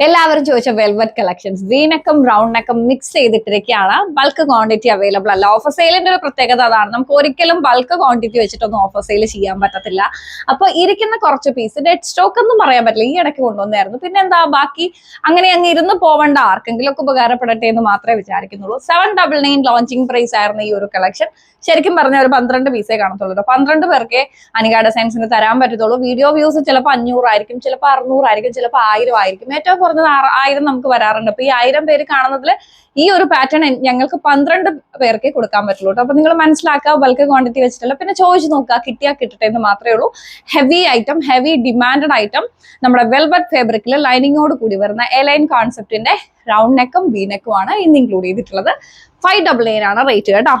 എല്ലാവരും ചോദിച്ച velvet collections വീനക്കം റൗണ്ട് നെക്കം മിക്സ് ചെയ്തിട്ടിരിക്കുകയാണ്. ബൾക്ക് ക്വാണ്ടിറ്റി അവൈലബിൾ അല്ല. ഓഫർ സെയിലിന്റെ ഒരു പ്രത്യേകത അതാണ്. നമുക്ക് ഒരിക്കലും ബൾക്ക് ക്വാണ്ടിറ്റി വെച്ചിട്ടൊന്നും ഓഫർ സെയിൽ ചെയ്യാൻ പറ്റത്തില്ല. അപ്പൊ ഇരിക്കുന്ന കുറച്ച് പീസ് ഡെഡ് സ്റ്റോക്ക് ഒന്നും പറയാൻ പറ്റില്ല. ഈ ഇടയ്ക്ക് കൊണ്ടുവന്നായിരുന്നു. പിന്നെ എന്താ ബാക്കി അങ്ങനെ അങ്ങ് ഇരുന്ന് പോവേണ്ട. ആർക്കെങ്കിലും ഒക്കെ ഉപകാരപ്പെടട്ടെ എന്ന് മാത്രമേ വിചാരിക്കുന്നുള്ളൂ. Seven double nine launching price ആയിരുന്നു ഈ ഒരു കളക്ഷൻ ശരിക്കും പറഞ്ഞ ഒരു പന്ത്രണ്ട് പീസേ കാണത്തുള്ളൂ. പന്ത്രണ്ട് പേർക്ക് അനികാ സയൻസിന് തരാൻ പറ്റത്തുള്ളൂ. വീഡിയോ വ്യൂസ് ചിലപ്പോൾ അഞ്ഞൂറായിരിക്കും ചിലപ്പോൾ അറുന്നൂറായിരിക്കും ചിലപ്പോൾ ആയിരം ആയിരിക്കും ഏറ്റവും കുറഞ്ഞത് ആയിരം നമുക്ക് വരാറുണ്ട്. അപ്പൊ ഈ ആയിരം പേര് കാണുന്നതിൽ ഈ ഒരു പാറ്റേൺ ഞങ്ങൾക്ക് പന്ത്രണ്ട് പേർക്കേ കൊടുക്കാൻ പറ്റുള്ളൂ. അപ്പൊ നിങ്ങൾ മനസ്സിലാക്കുക ബൾക്ക് ക്വാണ്ടിറ്റി വെച്ചിട്ടല്ല. പിന്നെ ചോദിച്ചു നോക്കുക കിട്ടിയാൽ കിട്ടട്ടെ എന്ന് മാത്രമേ ഉള്ളൂ. Heavy item heavy demanded item നമ്മുടെ വെൽവെറ്റ് ഫാബ്രിക്കിൽ ലൈനിങ്ങോട് കൂടി വരുന്ന എലൈൻ കോൺസെപ്റ്റിന്റെ റൗണ്ട് നെക്കും വി നെക്കും ആണ് ഇന്ന് ഇൻക്ലൂഡ് ചെയ്തിട്ടുള്ളത്. ഫൈവ് ഡബിൾ എയിൻ ആണ് റേറ്റ് കേട്ടോ.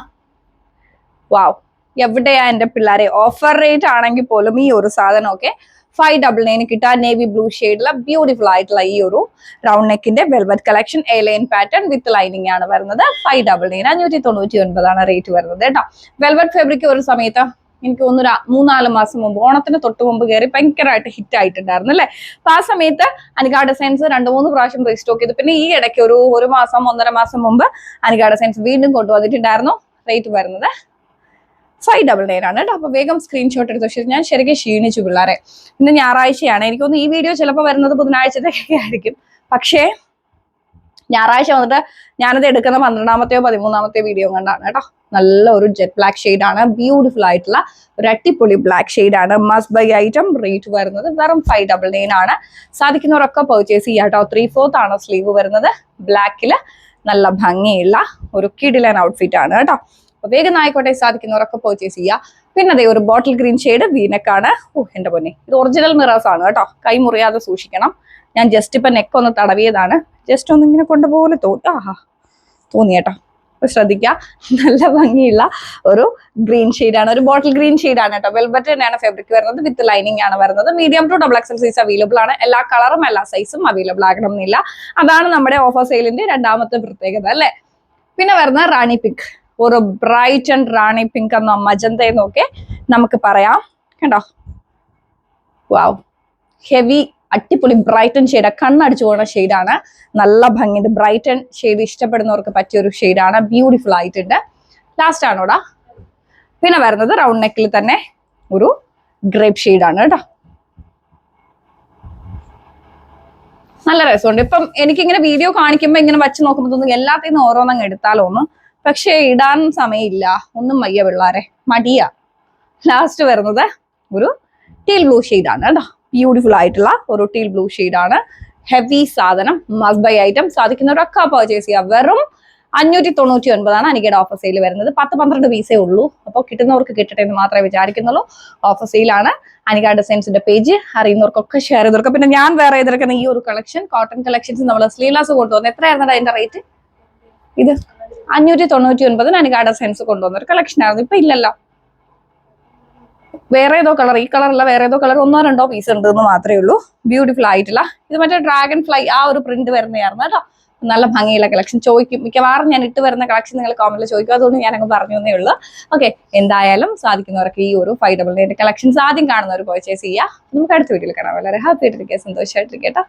വാവ് എവിടെയാ എന്റെ പിള്ളേരെ ഓഫർ റേറ്റ് ആണെങ്കിൽ പോലും ഈ ഒരു സാധനമൊക്കെ ഫൈവ് ഡബിൾ നയന് കിട്ടാൻ നേവി ബ്ലൂ ഷെയ്ഡിലെ ബ്യൂട്ടിഫുൾ ആയിട്ടുള്ള ഈ ഒരു round നെക്കിന്റെ velvet collection A line pattern with lining ആണ് വരുന്നത്. ഫൈവ് ഡബിൾ നയൻ അഞ്ഞൂറ്റി തൊണ്ണൂറ്റി ഒൻപതാണ് റേറ്റ് വരുന്നത് കേട്ടോ. വെൽവെറ്റ് ഫാബ്രിക് ഒരു സമയത്ത് എനിക്ക് ഒന്നൊരു മൂന്നാൽ മാസം മുമ്പ് ഓണത്തിന് തൊട്ട് മുമ്പ് കയറി ഭയങ്കരമായിട്ട് ഹിറ്റ് ആയിട്ടുണ്ടായിരുന്നു അല്ലേ? അപ്പൊ ആ സമയത്ത് അനികാ ഡിസൈൻസ് രണ്ട് മൂന്ന് പ്രാവശ്യം റീസ്റ്റോക്ക് ചെയ്തു. പിന്നെ ഈ ഇടയ്ക്ക് ഒരു ഒരു മാസം ഒന്നര മാസം മുമ്പ് അനികാ ഡിസൈൻസ് വീണ്ടും കൊണ്ടുവന്നിട്ടുണ്ടായിരുന്നു. റേറ്റ് വരുന്നത് ഫൈവ് ഡബിൾ നയൻ ആണ് കേട്ടോ. അപ്പൊ വേഗം സ്ക്രീൻഷോട്ട് എടുത്തു പക്ഷേ ഞാൻ ശരിക്കും ക്ഷീണിച്ചു പിള്ളേരെ. ഇന്ന് ഞായറാഴ്ചയാണ്. എനിക്കൊന്ന് ഈ വീഡിയോ ചിലപ്പോൾ വരുന്നത് ബുധനാഴ്ചത്തേക്കൊക്കെ ആയിരിക്കും. പക്ഷേ ഞായറാഴ്ച വന്നിട്ട് ഞാനത് എടുക്കുന്ന പന്ത്രണ്ടാമത്തെയോ പതിമൂന്നാമത്തെയോ വീഡിയോ കണ്ടാണ് കേട്ടോ. നല്ല ഒരു ജെറ്റ് ബ്ലാക്ക് ഷെയ്ഡ് ആണ്. ബ്യൂട്ടിഫുൾ ആയിട്ടുള്ള ഒരു അടിപൊളി ബ്ലാക്ക് ഷെയ്ഡ് ആണ്. മസ്റ്റ് ബൈ ഐറ്റം റേറ്റ് വരുന്നത് വെറും ഫൈവ് ഡബിൾ നയൻ ആണ്. സാധിക്കുന്നവരൊക്കെ പർച്ചേസ് ചെയ്യാം കേട്ടോ. ത്രീ ഫോർത്ത് ആണ് സ്ലീവ് വരുന്നത്. ബ്ലാക്കിൽ നല്ല ഭംഗിയുള്ള ഒരു കിടിലൻ ഔട്ട്ഫിറ്റ് ആണ് കേട്ടോ. അപ്പൊ വേഗം ആയിക്കോട്ടെ സാധിക്കുന്നവരൊക്കെ പർച്ചേസ് ചെയ്യുക പിന്നെ അതേ ഒരു ബോട്ടിൽ ഗ്രീൻ ഷെയ്ഡ് വീനക്കാണ്. ഓ എന്റെ പൊന്നെ. ഇത് ഒറിജിനൽ മിറേഴ്സ് ആണ് കേട്ടോ. കൈ മുറിയാതെ സൂക്ഷിക്കണം. ഞാൻ ജസ്റ്റ് ഇപ്പൊ നെക്ക് ഒന്ന് തടവിയതാണ്. ജസ്റ്റ് ഒന്ന് ഇങ്ങനെ കൊണ്ടുപോലെ തോന്നി ആഹാ. തോന്നി കേട്ടോ. അപ്പൊ ശ്രദ്ധിക്കുക. നല്ല ഭംഗിയുള്ള ഒരു ഗ്രീൻ ആണ്. ഒരു ബോട്ടിൽ ഗ്രീൻ ആണ് കേട്ടോ. വെൽബറ്റ് തന്നെയാണ് ഫാബ്രിക് വരുന്നത്. വിത്ത് ലൈനിങ് ആണ് വരുന്നത്. Medium to double XL size available ആണ്. എല്ലാ കളറും എല്ലാ സൈസും അവൈലബിൾ ആകണം എന്നില്ല അതാണ് നമ്മുടെ ഓഫർ സെയിലിന്റെ രണ്ടാമത്തെ പ്രത്യേകത അല്ലേ? പിന്നെ വരുന്ന റാണി പിങ്ക് ഒരു ബ്രൈറ്റ് ആൻഡ് റാണി പിങ്ക് എന്നോ മജന്ത എന്നൊക്കെ നമുക്ക് പറയാം. കണ്ടോ? വാവ് ഹെവി അടിപൊളി ബ്രൈറ്റൻ ഷെയ്ഡ് കണ്ണടിച്ചു പോകുന്ന ഷെയ്ഡാണ് നല്ല ഭംഗിയുണ്ട്. ബ്രൈറ്റൻ ഷെയ്ഡ് ഇഷ്ടപ്പെടുന്നവർക്ക് പറ്റിയ ഒരു ഷെയ്ഡാണ് ബ്യൂട്ടിഫുൾ ആയിട്ടുണ്ട്. ലാസ്റ്റ് ആണോടാ? പിന്നെ വരുന്നത് റൗണ്ട് നെക്കിൽ തന്നെ ഒരു ഗ്രേപ്പ് ഷെയ്ഡാണ് കേട്ടോ. നല്ല രസമുണ്ട്. ഇപ്പം എനിക്കിങ്ങനെ വീഡിയോ കാണിക്കുമ്പോൾ ഇങ്ങനെ വച്ച് നോക്കുമ്പോൾ തോന്നുന്നു എല്ലാത്തിൽ നിന്ന് ഓരോന്നങ്ങ് എടുത്താലോ പക്ഷേ ഇടാൻ സമയമില്ല. ഒന്നും വയ്യ പിള്ളേരെ. മടിയാ. ലാസ്റ്റ് വരുന്നത് ഒരു ടീൽ ബ്ലൂ ആണ് കേട്ടോ. ബ്യൂട്ടിഫുൾ ആയിട്ടുള്ള ഒരു ടീൽ ബ്ലൂ ആണ്. ഹെവി സാധനം മസ്റ്റ് ബൈ ഐറ്റം സാധിക്കുന്നവരൊക്കെ പർച്ചേസ് ചെയ്യുക വെറും അഞ്ഞൂറ്റി തൊണ്ണൂറ്റി ഒൻപതാണ് അനികയുടെ ഓഫർ സെയിൽ വരുന്നത്. പത്ത് പന്ത്രണ്ട് പീസേ ഉള്ളൂ. അപ്പോൾ കിട്ടുന്നവർക്ക് കിട്ടട്ടെ എന്ന് മാത്രമേ വിചാരിക്കുന്നുള്ളൂ. ഓഫർ സെയിലാണ് അനിക ഡിസൈൻസിന്റെ പേജ് അറിയുന്നവർക്കൊക്കെ ഷെയർ ചെയ്തവർക്ക് പിന്നെ ഞാൻ വേറെ ഈ ഒരു കളക്ഷൻ കോട്ടൺ കളക്ഷൻസ് നമ്മൾ സ്ലീവ്ലെസ് കൊണ്ടുവന്നത് എത്രയായിരുന്നു അതിന്റെ റേറ്റ് ഇത്? അഞ്ഞൂറ്റി തൊണ്ണൂറ്റി ഒൻപതിന് അനുഗാഡ സെൻസ് കൊണ്ടുവന്ന ഒരു കളക്ഷൻ ആയിരുന്നു. ഇപ്പൊ ഇല്ലല്ലോ. വേറെ ഏതോ കളർ ഈ കളറല്ല വേറെ ഏതോ കളർ ഒന്നോ രണ്ടോ പീസ് ഉണ്ട് എന്ന് മാത്രമേ ഉള്ളൂ. ബ്യൂട്ടിഫുൾ ആയിട്ടുള്ള. ഇത് മറ്റേ ഡ്രാഗൺ ഫ്ലൈ ആ ഒരു പ്രിന്റ് വരുന്നതായിരുന്നു കേട്ടോ. നല്ല ഭംഗിയുള്ള കളക്ഷൻ ചോദിക്കും മിക്കവാറും ഞാൻ ഇട്ട് വരുന്ന കളക്ഷൻ നിങ്ങൾ കോമന്റിൽ ചോദിക്കും. അതുകൊണ്ട് ഞാൻ അങ്ങ് പറഞ്ഞു തന്നേ ഉള്ളൂ. ഓക്കെ എന്തായാലും സാധിക്കുന്നവർക്ക് ഈ ഒരു ഫൈവ് ഡബിൾ കളക്ഷൻസ് ആദ്യം കാണുന്നവർ പർച്ചേസ് ചെയ്യുക. നമുക്ക് അടുത്ത വീട്ടിൽ കാണാം. വളരെ ഹാപ്പി ആയിട്ടിരിക്കുക സന്തോഷമായിട്ടിരിക്കട്ടോ